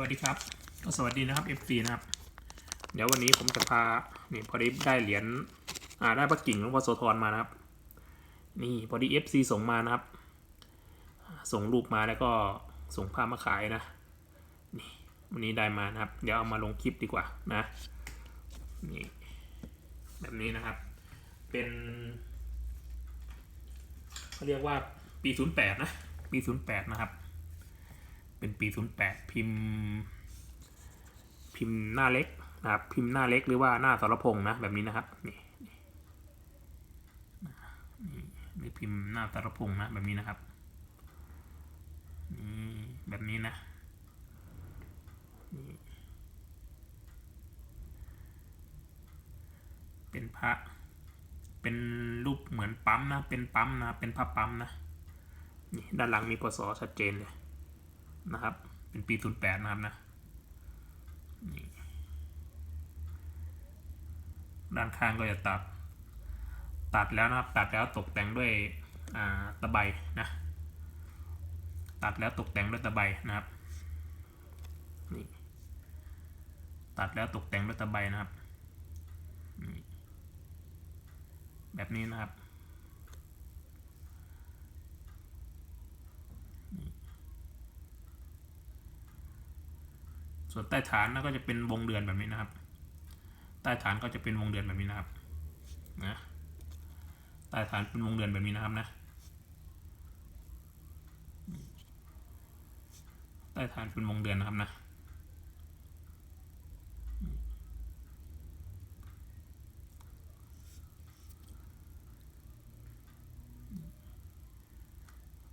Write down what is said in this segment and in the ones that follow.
วัสดีครับ สวัสดีนะครับ FC นะครับ เดี๋ยววันนี้ผมจะพา นี่พอดีได้เหรียญ อ่าได้พระกิ่งหลวงพ่อโสธรมานะครับ นี่พอดี FC ส่งมานะครับ ส่งรูปมาแล้วก็ส่งภาพมาขายนะ นี่วันนี้ได้มานะครับ เดี๋ยวเอามาลงคลิปดีกว่านะ นี่แบบนี้นะครับ เป็นเขาเรียกว่าปี 08 นะ ปี 08 นะครับ เป็นปี 08 พิมพ์ พิมพ์หน้าเล็กนะครับ พิมพ์หน้าเล็กหรือว่าหน้าสารพงษ์นะแบบนี้นะครับนี่นี่นี่พิมพ์หน้าสารพงษ์นะแบบนี้นะครับนี่แบบนี้นะนี่เป็นพระเป็นรูปเหมือนปั๊มนะ เป็นปั๊มนะ เป็นพระปั๊มนะ นี่ด้านหลังมีปศชัดเจนเลย นะครับ เป็นปี 08 นะครับนะนี่ด้านข้างก็จะตัด ตัดแล้วนะครับ ตัดแล้วตกแต่งด้วยตะไบนะ ตัดแล้วตกแต่งด้วยตะไบนะครับนี่ตัดแล้วตกแต่งด้วยตะไบนะครับ แบบนี้นะครับ ส่วนใต้ฐานนะก็จะเป็นวงเดือนแบบนี้นะครับ ใต้ฐานก็จะเป็นวงเดือนแบบนี้นะครับนะใต้ฐานเป็นวงเดือนแบบนี้นะครับนะใต้ฐานเป็นวงเดือนนะครับนะ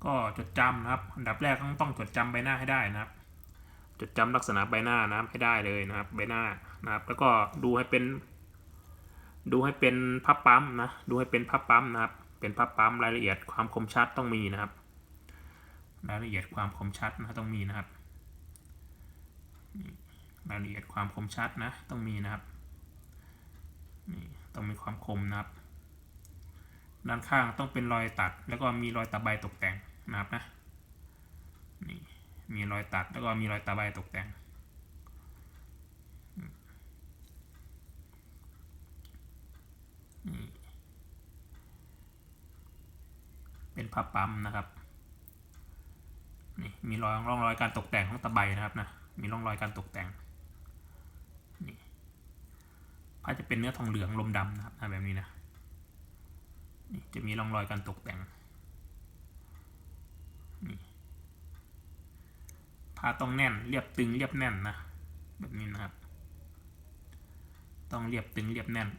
ก็จดจำนะครับ อันดับแรกต้องต้องจดจำใบหน้าให้ได้นะครับ จดจำลักษณะใบหน้านะครับให้ได้เลยนะครับใบหน้านะครับ แล้วก็ดูให้เป็น ดูให้เป็นพับปั๊มนะดูให้เป็นพับปั๊มนะครับ เป็นพับปั๊มรายละเอียดความคมชัดต้องมีนะครับ รายละเอียดความคมชัดนะต้องมีนะครับ รายละเอียดความคมชัดนะต้องมีนะครับนี่ต้องมีความคมนะครับ ด้านข้างต้องเป็นรอยตัด แล้วก็มีรอยตะไบตกแต่งนะครับนะ มีรอยตัดแล้วก็มีรอยตะไบตกแต่ง เป็นผ้าปั๊มนะครับ นี่มีรอยร่องรอยการตกแต่งของตะไบนะครับนะ มีร่องรอยการตกแต่ง นี่ผ้าจะเป็นเนื้อทองเหลืองลมดำนะครับแบบนี้นะ นี่จะมีร่องรอยการตกแต่ง ผ้าต้องแน่น เรียบตึงเรียบแน่นนะ แบบนี้นะครับ ต้องเรียบตึงเรียบแน่น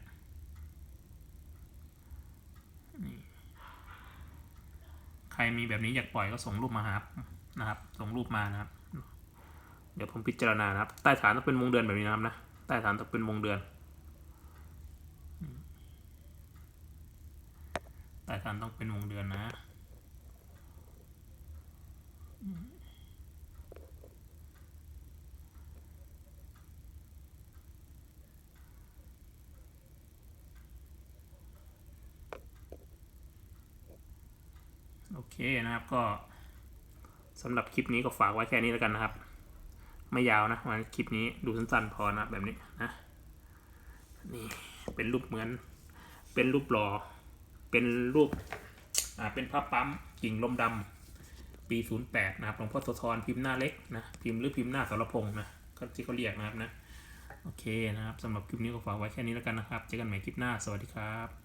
นี่ใครมีแบบนี้อยากปล่อยก็ส่งรูปมาครับนะครับ ส่งรูปมานะครับ เดี๋ยวผมพิจารณานะครับ ใต้ฐานต้องเป็นวงเดือนแบบนี้นะครับนะ ใต้ฐานต้องเป็นวงเดือน ใต้ฐานต้องเป็นวงเดือนนะ เคนะครับก็สำหรับคลิปนี้ก็ฝากไว้แค่นี้แล้วกันนะครับ ไม่ยาวนะวันคลิปนี้ดูสั้นๆพอนะแบบนี้นะนี่เป็นรูปเหมือน เป็นรูปหล่อเป็นรูปอ่าเป็นภาพปั๊มกิ่งลมดำปี 08 นะครับหลวงพ่อโสธรพิมพ์หน้าเล็กนะพิมพ์หรือพิมพ์หน้าสารพงษ์นะก็ที่เขาเรียกนะครับนะโอเคนะครับสำหรับคลิปนี้ก็ฝากไว้แค่นี้แล้วกันนะครับเจอกันใหม่คลิปหน้าสวัสดีครับ